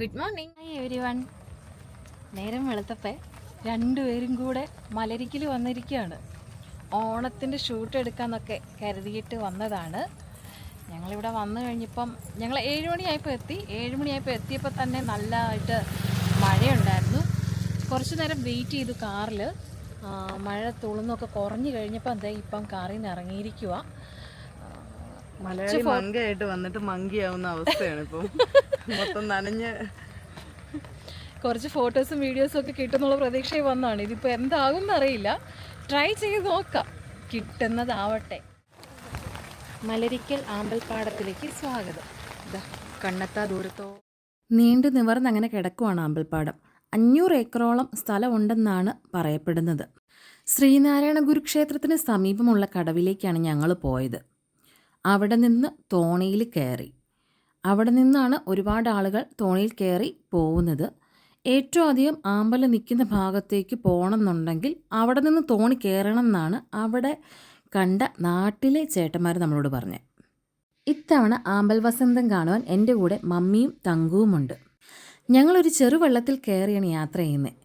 Morning hi every one നേരം വെളുത്തപ്പേ. രണ്ടുപേരും കൂടെ മലരിക്കൽ വന്നിരിക്കുകയാണ്. ഓണത്തിന്റെ ഷൂട്ട് എടുക്കാമെന്നൊക്കെ കരുതിയിട്ട് വന്നതാണ്. ഞങ്ങളിവിടെ വന്നു കഴിഞ്ഞപ്പം ഞങ്ങൾ ഏഴ് മണിയായപ്പോൾ എത്തി. ഏഴ് മണിയായപ്പോൾ എത്തിയപ്പോൾ തന്നെ നല്ലതായിട്ട് മഴയുണ്ടായിരുന്നു. കുറച്ച് നേരം വെയിറ്റ് ചെയ്തു കാറിൽ. മഴ തുളുന്നൊക്കെ കുറഞ്ഞു കഴിഞ്ഞപ്പോൾ എന്താ ഇപ്പം കാറിൽ നിന്ന് ഇറങ്ങിയിരിക്കുക മലയാളി മങ്കയായിട്ട് വന്നിട്ട് മങ്കിയാവുന്ന അവസ്ഥയാണ് ഇപ്പം മൊത്തം നനഞ്ഞ്. കുറച്ച് ഫോട്ടോസും വീഡിയോസും ഒക്കെ കിട്ടുന്നുള്ള പ്രതീക്ഷയിൽ വന്നാണ് ഇതിപ്പോൾ എന്താകും എന്നറിയില്ല ട്രൈ ചെയ്ത് നോക്കാം. കിട്ടുന്നതാവട്ടെ. മലരിക്കൽ ആമ്പൽപ്പാടത്തിലേക്ക് സ്വാഗതം. ഇതാ കണ്ണെത്താ ദൂരത്തോ. നീണ്ടു നിവർന്ന് അങ്ങനെ കിടക്കുവാണ് ആമ്പൽപ്പാടം. അഞ്ഞൂറ് ഏക്കറോളം സ്ഥലമുണ്ടെന്നാണ് പറയപ്പെടുന്നത്. ശ്രീനാരായണ ഗുരുക്ഷേത്രത്തിന് സമീപമുള്ള കടവിലേക്കാണ് ഞങ്ങൾ പോയത്. അവിടെ നിന്ന് തോണിയിൽ കയറി. അവിടെ നിന്നാണ് ഒരുപാട് ആളുകൾ തോണിയിൽ കയറി പോകുന്നത്. ഏറ്റവും അധികം ആമ്പൽ നിൽക്കുന്ന ഭാഗത്തേക്ക് പോകണം എന്നുണ്ടെങ്കിൽ അവിടെ നിന്ന് തോണി കയറണം എന്നാണ് അവിടെ കണ്ട നാട്ടിലെ ചേട്ടന്മാർ നമ്മളോട് പറഞ്ഞത്. ഇത്തവണ ആമ്പൽ വസന്തം കാണുവാൻ എന്റെ കൂടെ മമ്മിയും തങ്കുവുമുണ്ട് ഞങ്ങളൊരു ചെറുവെള്ളത്തിൽ കയറിയാണ് യാത്ര ചെയ്യുന്നത്.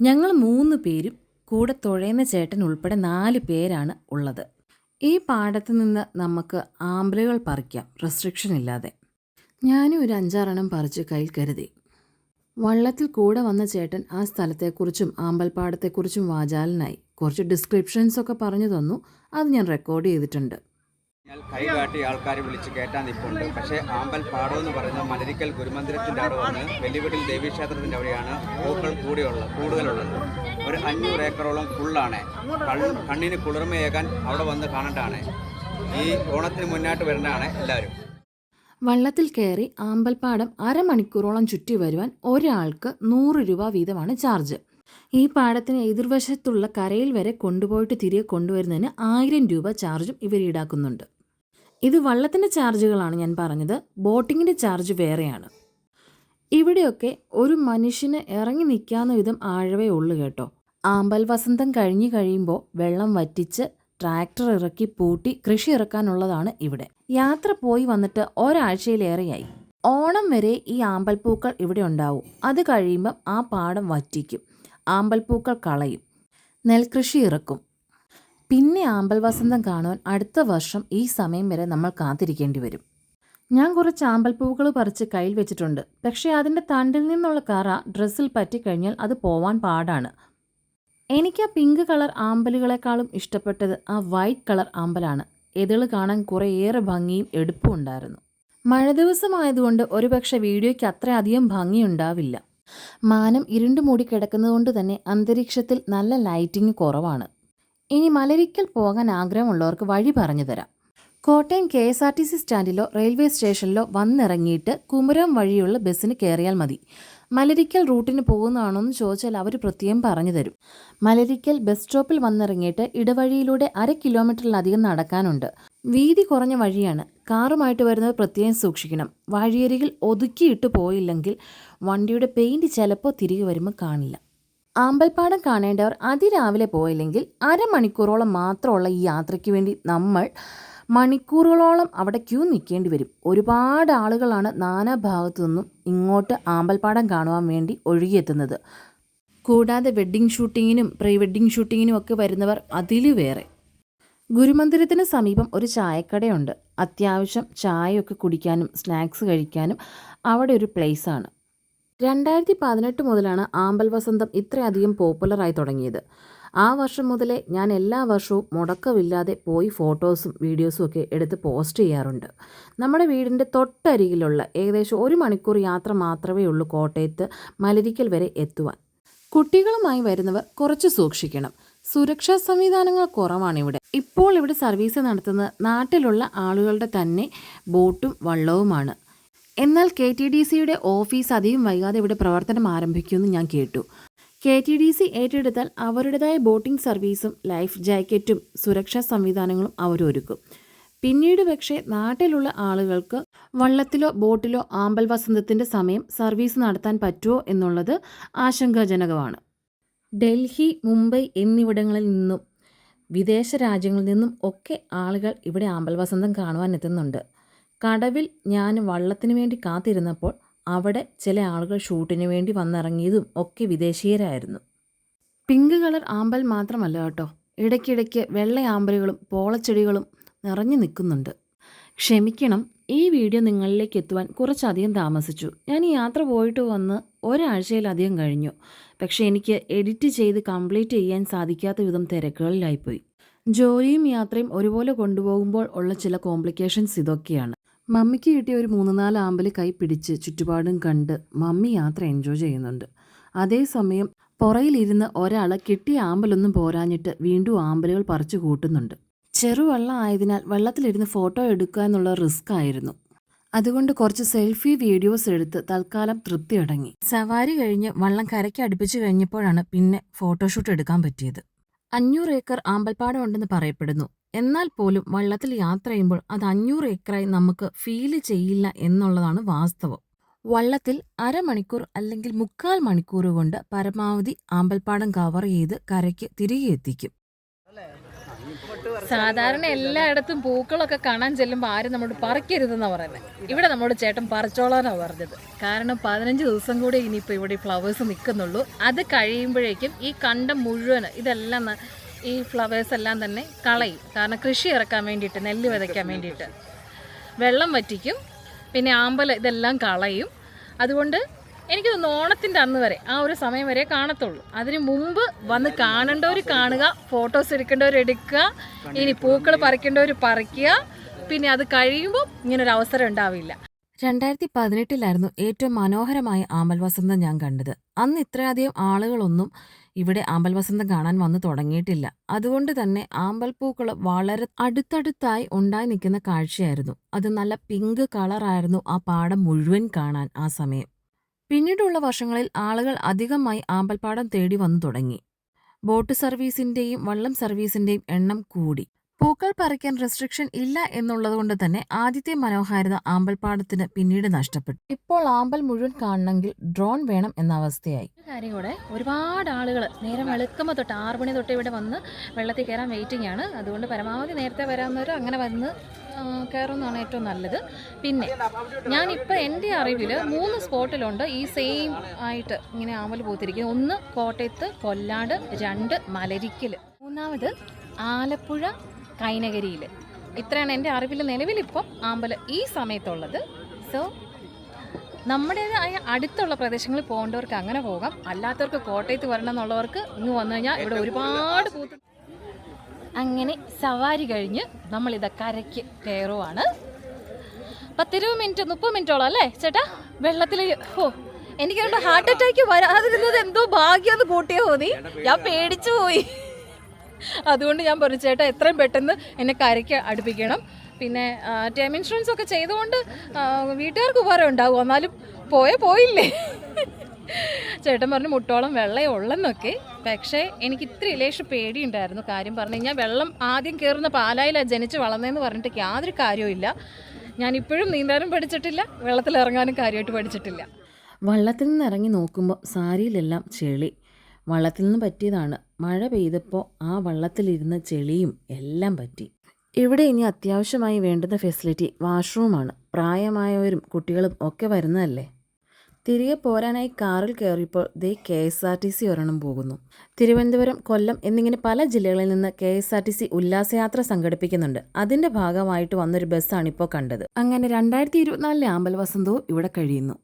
ഞങ്ങൾ മൂന്ന് പേരും കൂടെ തുഴയുന്ന ചേട്ടൻ ഉൾപ്പെടെ നാല് പേരാണ് ഉള്ളത്. ഈ പാടത്ത് നിന്ന് നമുക്ക് ആമ്പലുകൾ പറിക്കാം. റെസ്ട്രിക്ഷൻ ഇല്ലാതെ. ഞാനും ഒരു അഞ്ചാറെണ്ണം പറിച്ച് കയ്യിൽ കരുതി. വള്ളത്തിൽ കൂടെ വന്ന ചേട്ടൻ ആ സ്ഥലത്തെക്കുറിച്ചും ആമ്പൽപ്പാടത്തെക്കുറിച്ചും വാചാലനായി. കുറച്ച് ഡിസ്ക്രിപ്ഷൻസ് ഒക്കെ പറഞ്ഞു തന്നു. അത് ഞാൻ റെക്കോർഡ് ചെയ്തിട്ടുണ്ട്. ഞാൻ കൈ കാട്ടി ആൾക്കാരെ വിളിച്ച് കയറ്റാൻ നിൽപ്പുണ്ട് പക്ഷേ ആമ്പൽ പാടം എന്ന് പറയുന്നത് മലരിക്കൽ ഗുരുമന്ദിരത്തിന്റെ അവിടെ വന്ന് വെല്ലുവിടിൽ ദേവീക്ഷേത്രത്തിന്റെ അവിടെയാണ് പൂക്കൾ കൂടിയുള്ളത് കൂടുതലുള്ളത്. ഒരു അഞ്ഞൂറ് ഏക്കറോളം ഫുള്ളാണ് കണ്ണിന് കുളിർമയേകാൻ അവിടെ വന്ന് കാണണ്ടാണ് ഈ ഓണത്തിന് മുന്നായിട്ട് വരേണ്ടതാണ് എല്ലാവരും. വള്ളത്തിൽ കയറി ആമ്പൽപ്പാടം അരമണിക്കൂറോളം ചുറ്റി വരുവാൻ ഒരാൾക്ക് നൂറ് രൂപ വീതമാണ് ചാർജ്. ഈ പാടത്തിന് എതിർവശത്തുള്ള കരയിൽ വരെ കൊണ്ടുപോയിട്ട് തിരികെ കൊണ്ടുവരുന്നതിന് ആയിരം രൂപ ചാർജും ഇവർ ഈടാക്കുന്നുണ്ട്. ഇത് വള്ളത്തിന്റെ ചാർജുകളാണ് ഞാൻ പറഞ്ഞത്. ബോട്ടിങ്ങിന്റെ ചാർജ് വേറെയാണ്. ഇവിടെയൊക്കെ ഒരു മനുഷ്യന് ഇറങ്ങി നിൽക്കാവുന്ന വിധം ആഴവേ ഉള്ളു കേട്ടോ. ആമ്പൽ വസന്തം കഴിഞ്ഞു കഴിയുമ്പോൾ വെള്ളം വറ്റിച്ച് ട്രാക്ടർ ഇറക്കി പൂട്ടി കൃഷി ഇറക്കാനുള്ളതാണ് ഇവിടെ. യാത്ര പോയി വന്നിട്ട് ഒരാഴ്ചയിലേറെയായി. ഓണം വരെ ഈ ആമ്പൽപ്പൂക്കൾ ഇവിടെ ഉണ്ടാവും. അത് കഴിയുമ്പം ആ പാടം വറ്റിക്കും. ആമ്പൽപ്പൂക്കൾ കളയും. നെൽകൃഷി ഇറക്കും. പിന്നെ ആമ്പൽ വസന്തം കാണുവാൻ അടുത്ത വർഷം ഈ സമയം വരെ നമ്മൾ കാത്തിരിക്കേണ്ടി വരും. ഞാൻ കുറച്ച് ആമ്പൽപ്പൂക്കൾ പറിച്ച് കയ്യിൽ വെച്ചിട്ടുണ്ട്. പക്ഷേ അതിന്റെ തണ്ടിൽ നിന്നുള്ള കറ ഡ്രസ്സിൽ പറ്റിക്കഴിഞ്ഞാൽ അത് പോവാൻ പാടാണ്. എനിക്ക് ആ പിങ്ക് കളർ ആമ്പലുകളെക്കാളും ഇഷ്ടപ്പെട്ടത് ആ വൈറ്റ് കളർ ആമ്പലാണ്. എതിൾ കാണാൻ കുറേയേറെ ഭംഗിയും എടുപ്പും ഉണ്ടായിരുന്നു. മഴ ദിവസമായതുകൊണ്ട് ഒരുപക്ഷെ വീഡിയോയ്ക്ക് അത്രയധികം ഭംഗിയുണ്ടാവില്ല മാനം ഇരുണ്ടു മൂടി കിടക്കുന്നതുകൊണ്ട് തന്നെ അന്തരീക്ഷത്തിൽ നല്ല ലൈറ്റിംഗ് കുറവാണ്. ഇനി മലരിക്കൽ പോകാൻ ആഗ്രഹമുള്ളവർക്ക് വഴി പറഞ്ഞു തരാം. Kottayam K S R T C സ്റ്റാൻഡിലോ railway സ്റ്റേഷനിലോ വന്നിറങ്ങിയിട്ട് കുമരം വഴിയുള്ള ബസ്സിന് കയറിയാൽ മതി. മലരിക്കൽ റൂട്ടിന് പോകുന്നതാണോ എന്ന് ചോദിച്ചാൽ അവർ പ്രത്യേകം പറഞ്ഞു തരും. മലരിക്കൽ ബസ് സ്റ്റോപ്പിൽ വന്നിറങ്ങിയിട്ട് ഇടവഴിയിലൂടെ അര കിലോമീറ്ററിലധികം നടക്കാനുണ്ട്. വീതി കുറഞ്ഞ വഴിയാണ് കാറുമായിട്ട് വരുന്നത് പ്രത്യേകം സൂക്ഷിക്കണം. വഴിയരികിൽ ഒതുക്കിയിട്ട് പോയില്ലെങ്കിൽ വണ്ടിയുടെ പെയിന്റ് ചിലപ്പോൾ തിരികെ വരുമ്പോൾ കാണില്ല. ആമ്പൽപ്പാടം കാണേണ്ടവർ അതിരാവിലെ പോയില്ലെങ്കിൽ അരമണിക്കൂറോളം മാത്രമുള്ള ഈ യാത്രയ്ക്ക് വേണ്ടി നമ്മൾ മണിക്കൂറുകളോളം അവിടെ ക്യൂ നിൽക്കേണ്ടി വരും. ഒരുപാട് ആളുകളാണ് നാനാ ഭാഗത്തു നിന്നും ഇങ്ങോട്ട് ആമ്പൽപ്പാടം കാണുവാൻ വേണ്ടി ഒഴുകിയെത്തുന്നത്. കൂടാതെ വെഡ്ഡിംഗ് ഷൂട്ടിങ്ങിനും പ്രീ വെഡ്ഡിംഗ് ഷൂട്ടിങ്ങിനും ഒക്കെ വരുന്നവർ അതിൽ വേറെ. ഗുരുമന്ദിരത്തിന് സമീപം ഒരു ചായക്കടയുണ്ട്. അത്യാവശ്യം ചായയൊക്കെ കുടിക്കാനും സ്നാക്സ് കഴിക്കാനും അവിടെ ഒരു പ്ലേസാണ് രണ്ടായിരത്തി പതിനെട്ട് മുതലാണ് ആമ്പൽ വസന്തം ഇത്രയധികം പോപ്പുലറായി തുടങ്ങിയത്. ആ വർഷം മുതലേ ഞാൻ എല്ലാ വർഷവും മുടക്കമില്ലാതെ പോയി ഫോട്ടോസും വീഡിയോസും ഒക്കെ എടുത്ത് പോസ്റ്റ് ചെയ്യാറുണ്ട്. നമ്മുടെ വീടിന്റെ തൊട്ടരികിലുള്ള ഏകദേശം ഒരു മണിക്കൂർ യാത്ര മാത്രമേ ഉള്ളൂ കോട്ടയത്ത് മലരിക്കൽ വരെ എത്തുവാൻ. കുട്ടികളുമായി വരുന്നവർ കുറച്ച് സൂക്ഷിക്കണം. സുരക്ഷാ സംവിധാനങ്ങൾ കുറവാണ് ഇവിടെ ഇപ്പോൾ ഇവിടെ സർവീസ് നടത്തുന്നത് നാട്ടിലുള്ള ആളുകളുടെ തന്നെ ബോട്ടും വള്ളവുമാണ്. എന്നാൽ കെ ടി ഡി സിയുടെ ഓഫീസ് അധികം വൈകാതെ ഇവിടെ പ്രവർത്തനം ആരംഭിക്കുമെന്ന് ഞാൻ കേട്ടു. കെ ടി ഡി സി ഏറ്റെടുത്താൽ അവരുടേതായ ബോട്ടിംഗ് സർവീസും ലൈഫ് ജാക്കറ്റും സുരക്ഷാ സംവിധാനങ്ങളും അവരൊരുക്കും. പിന്നീട് പക്ഷേ നാട്ടിലുള്ള ആളുകൾക്ക് വള്ളത്തിലോ ബോട്ടിലോ ആമ്പൽ വസന്തത്തിന്റെ സമയം സർവീസ് നടത്താൻ പറ്റുമോ എന്നുള്ളത് ആശങ്കാജനകമാണ്. ഡൽഹി മുംബൈ എന്നിവിടങ്ങളിൽ നിന്നും വിദേശ രാജ്യങ്ങളിൽ നിന്നും ഒക്കെ ആളുകൾ ഇവിടെ ആമ്പൽ വസന്തം കാണുവാൻ എത്തുന്നുണ്ട്. കടവിൽ ഞാൻ വള്ളത്തിന് വേണ്ടി കാത്തിരുന്നപ്പോൾ അവിടെ ചില ആളുകൾ ഷൂട്ടിന് വേണ്ടി വന്നിറങ്ങിയതും ഒക്കെ വിദേശീയരായിരുന്നു. പിങ്ക് കളർ ആമ്പൽ മാത്രമല്ല കേട്ടോ. ഇടയ്ക്കിടയ്ക്ക് വെള്ള ആമ്പലുകളും പോളച്ചെടികളും നിറഞ്ഞു നിൽക്കുന്നുണ്ട്. ക്ഷമിക്കണം ഈ വീഡിയോ നിങ്ങളിലേക്ക് എത്തുവാൻ കുറച്ചധികം താമസിച്ചു. ഞാൻ ഈ യാത്ര പോയിട്ട് വന്ന് ഒരാഴ്ചയിലധികം കഴിഞ്ഞു. പക്ഷേ എനിക്ക് എഡിറ്റ് ചെയ്ത് കംപ്ലീറ്റ് ചെയ്യാൻ സാധിക്കാത്ത വിധം തിരക്കുകളിലായിപ്പോയി. ജോലിയും യാത്രയും ഒരുപോലെ കൊണ്ടുപോകുമ്പോൾ ഉള്ള ചില കോംപ്ലിക്കേഷൻസ് ഇതൊക്കെയാണ്. മമ്മിക്ക് കിട്ടിയ ഒരു മൂന്ന് നാല് ആമ്പൽ കൈ പിടിച്ച് ചുറ്റുപാടും കണ്ട് മമ്മി യാത്ര എൻജോയ് ചെയ്യുന്നുണ്ട്. അതേസമയം പുറയിലിരുന്ന് ഒരാൾ കിട്ടിയ ആമ്പലൊന്നും പോരാഞ്ഞിട്ട് വീണ്ടും ആമ്പലുകൾ പറിച്ചു കൂട്ടുന്നുണ്ട്. ചെറുവെള്ളം ആയതിനാൽ വെള്ളത്തിലിരുന്ന് ഫോട്ടോ എടുക്കുക എന്നുള്ള റിസ്ക് ആയിരുന്നു. അതുകൊണ്ട് കുറച്ച് സെൽഫി വീഡിയോസ് എടുത്ത് തൽക്കാലം തൃപ്തി അടങ്ങി സവാരി കഴിഞ്ഞ് വള്ളം കരയ്ക്ക് അടുപ്പിച്ചു കഴിഞ്ഞപ്പോഴാണ് പിന്നെ ഫോട്ടോഷൂട്ട് എടുക്കാൻ പറ്റിയത്. അഞ്ഞൂറ് ഏക്കർ ആമ്പൽപ്പാടം ഉണ്ടെന്ന് പറയപ്പെടുന്നു. എന്നാൽ പോലും വള്ളത്തിൽ യാത്ര ചെയ്യുമ്പോൾ അത് അഞ്ഞൂറ് ഏക്കറായി നമുക്ക് ഫീൽ ചെയ്യില്ല എന്നുള്ളതാണ് വാസ്തവം. വള്ളത്തിൽ അരമണിക്കൂർ അല്ലെങ്കിൽ മുക്കാൽ മണിക്കൂർ കൊണ്ട് പരമാവധി ആമ്പൽപ്പാടം കവർ ചെയ്ത് കരയ്ക്ക് തിരികെ എത്തിക്കും. സാധാരണ എല്ലായിടത്തും പൂക്കളൊക്കെ കാണാൻ ചെല്ലുമ്പോൾ ആരും നമ്മോട് പറിക്കരുതെന്നാണ് പറയുന്നത് ഇവിടെ നമ്മുടെ ചേട്ടൻ പറിച്ചോളാനാണ് പറഞ്ഞത്. കാരണം പതിനഞ്ച് ദിവസം കൂടി ഇനിയിപ്പോൾ ഇവിടെ ഈ ഫ്ലവേഴ്സ് നിൽക്കുന്നുള്ളൂ അത് കഴിയുമ്പോഴേക്കും ഈ കണ്ടം മുഴുവൻ ഇതെല്ലാം ഈ ഫ്ലവേഴ്സ് എല്ലാം തന്നെ കളയും. കാരണം കൃഷി ഇറക്കാൻ വേണ്ടിയിട്ട് നെല്ല് വിതയ്ക്കാൻ വേണ്ടിയിട്ട്. വെള്ളം വറ്റിക്കും. പിന്നെ ആമ്പല ഇതെല്ലാം കളയും. അതുകൊണ്ട് എനിക്ക് തോന്നുന്നു ഓണത്തിന്റെ അന്ന് വരെ ആ ഒരു സമയം വരെ കാണത്തുള്ളൂ. അതിന് മുമ്പ് വന്ന് കാണേണ്ടവർ കാണുക ഫോട്ടോസ് എടുക്കേണ്ടവർ എടുക്കുക ഇനി പൂക്കൾ പറിക്കേണ്ടവർ പറിക്കുക പിന്നെ അത് കഴിയുമ്പോൾ ഇങ്ങനൊരു അവസരം ഉണ്ടാവില്ല. രണ്ടായിരത്തി പതിനെട്ടിലായിരുന്നു ഏറ്റവും മനോഹരമായ ആമ്പൽ വസന്തം ഞാൻ കണ്ടത്. അന്ന് ഇത്രയധികം ആളുകളൊന്നും ഇവിടെ ആമ്പൽ വസന്തം കാണാൻ വന്നു തുടങ്ങിയിട്ടില്ല. അതുകൊണ്ട് തന്നെ ആമ്പൽ പൂക്കൾ വളരെ അടുത്തടുത്തായി ഉണ്ടായി നിൽക്കുന്ന കാഴ്ചയായിരുന്നു. അത് നല്ല പിങ്ക് കളറായിരുന്നു ആ പാടം മുഴുവൻ കാണാൻ ആ സമയം. പിന്നീടുള്ള വർഷങ്ങളിൽ ആളുകൾ അധികമായി ആമ്പൽപ്പാടം തേടി വന്നു തുടങ്ങി. ബോട്ട് സർവീസിന്റെയും വള്ളം സർവീസിന്റെയും എണ്ണം കൂടി. പൂക്കൾ പറിക്കാൻ റെസ്ട്രിക്ഷൻ ഇല്ല എന്നുള്ളതുകൊണ്ട് തന്നെ ആദ്യത്തെ മനോഹാരിത ആമ്പൽപ്പാടത്തിന് പിന്നീട് നഷ്ടപ്പെട്ടു. ഇപ്പോൾ ആമ്പൽ മുഴുവൻ കാണണമെങ്കിൽ ഡ്രോൺ വേണം എന്ന അവസ്ഥയായി. കാര്യം കൂടെ ഒരുപാട് ആളുകൾ നേരം വെളുക്കുമ്പോൾ തൊട്ട് ആറ് മണി തൊട്ട് ഇവിടെ വന്ന് വെള്ളത്തിൽ കയറാൻ വെയിറ്റിംഗ് ആണ്. അതുകൊണ്ട് പരമാവധി നേരത്തെ വരാവുന്നവരും അങ്ങനെ വന്ന് കയറുന്നതാണ് ഏറ്റവും നല്ലത്. പിന്നെ ഞാനിപ്പോൾ എന്റെ അറിവിൽ മൂന്ന് സ്പോട്ടിലുണ്ട്. ഈ സെയിം ആയിട്ട് ഇങ്ങനെ ആമ്പൽ പൂത്തിരിക്കുന്നത് ഒന്ന് കോട്ടയത്ത് കൊല്ലാട് രണ്ട് മലരിക്കൽ മൂന്നാമത് ആലപ്പുഴ കൈനകരിയിൽ ഇത്രയാണ് എന്റെ അറിവിൽ നിലവിലിപ്പം ആമ്പലം ഈ സമയത്തുള്ളത്. സോ നമ്മുടേതായ അടുത്തുള്ള പ്രദേശങ്ങളിൽ പോകേണ്ടവർക്ക് അങ്ങനെ പോകാം. അല്ലാത്തവർക്ക് കോട്ടയത്ത് വരണം എന്നുള്ളവർക്ക് ഇങ്ങ് വന്നു കഴിഞ്ഞാൽ ഇവിടെ ഒരുപാട് പൂത്ത് അങ്ങനെ സവാരി കഴിഞ്ഞ് നമ്മളിത് കരയ്ക്ക് കയറുവാണ്. പത്തിരുപത് മിനിറ്റ് മുപ്പത് മിനിറ്റോളം അല്ലേ ചേട്ടാ? വെള്ളത്തിൽ ഓ എനിക്ക് ഹാർട്ട് അറ്റാക്ക് വരാതിരുന്നത് എന്തോ ഭാഗ്യം അത് കൂട്ടിയാ തോന്നി ഞാൻ പേടിച്ചു പോയി. അതുകൊണ്ട് ഞാൻ പറഞ്ഞു ചേട്ടാ എത്രയും പെട്ടെന്ന് എന്നെ കരയ്ക്ക് അടുപ്പിക്കണം. പിന്നെ ടേം ഇൻഷുറൻസ് ഒക്കെ ചെയ്തുകൊണ്ട് വീട്ടുകാർക്ക് ഉപകാരം ഉണ്ടാകും എന്നാലും പോയേ പോയില്ലേ? ചേട്ടൻ പറഞ്ഞു മുട്ടോളം വെള്ളമേ ഉള്ളെന്നൊക്കെ. പക്ഷേ എനിക്ക് ഇത്തിരി ഇലേഷ് പേടിയുണ്ടായിരുന്നു. കാര്യം പറഞ്ഞു കഴിഞ്ഞാൽ വെള്ളം ആദ്യം കയറുന്ന പാലായിലാണ് ജനിച്ച് വളർന്നതെന്ന് പറഞ്ഞിട്ട് യാതൊരു കാര്യവും ഞാൻ ഇപ്പോഴും നീന്താനും പഠിച്ചിട്ടില്ല വെള്ളത്തിൽ ഇറങ്ങാനും കാര്യമായിട്ട് പഠിച്ചിട്ടില്ല. വള്ളത്തിൽ നിന്ന് ഇറങ്ങി നോക്കുമ്പോൾ സാരിയിലെല്ലാം ചെളി. വള്ളത്തിൽ നിന്ന് പറ്റിയതാണ്. മഴ പെയ്തപ്പോൾ ആ വള്ളത്തിലിരുന്ന ചെളിയും എല്ലാം പറ്റി. ഇവിടെ ഇനി അത്യാവശ്യമായി വേണ്ടുന്ന ഫെസിലിറ്റി വാഷ്റൂമാണ്. പ്രായമായവരും കുട്ടികളും ഒക്കെ വരുന്നതല്ലേ? തിരികെ പോരാനായി കാറിൽ കയറിയപ്പോൾ ദേ K S R T C ഒരെണ്ണം പോകുന്നു. തിരുവനന്തപുരം കൊല്ലം എന്നിങ്ങനെ പല ജില്ലകളിൽ നിന്ന് K S R T C ഉല്ലാസയാത്ര സംഘടിപ്പിക്കുന്നുണ്ട്. അതിന്റെ ഭാഗമായിട്ട് വന്നൊരു ബസ്സാണ് ഇപ്പോൾ കണ്ടത്. അങ്ങനെ രണ്ടായിരത്തി ഇരുപത്തിനാലിലെ ആമ്പൽ വസന്തവും ഇവിടെ കഴിയുന്നു.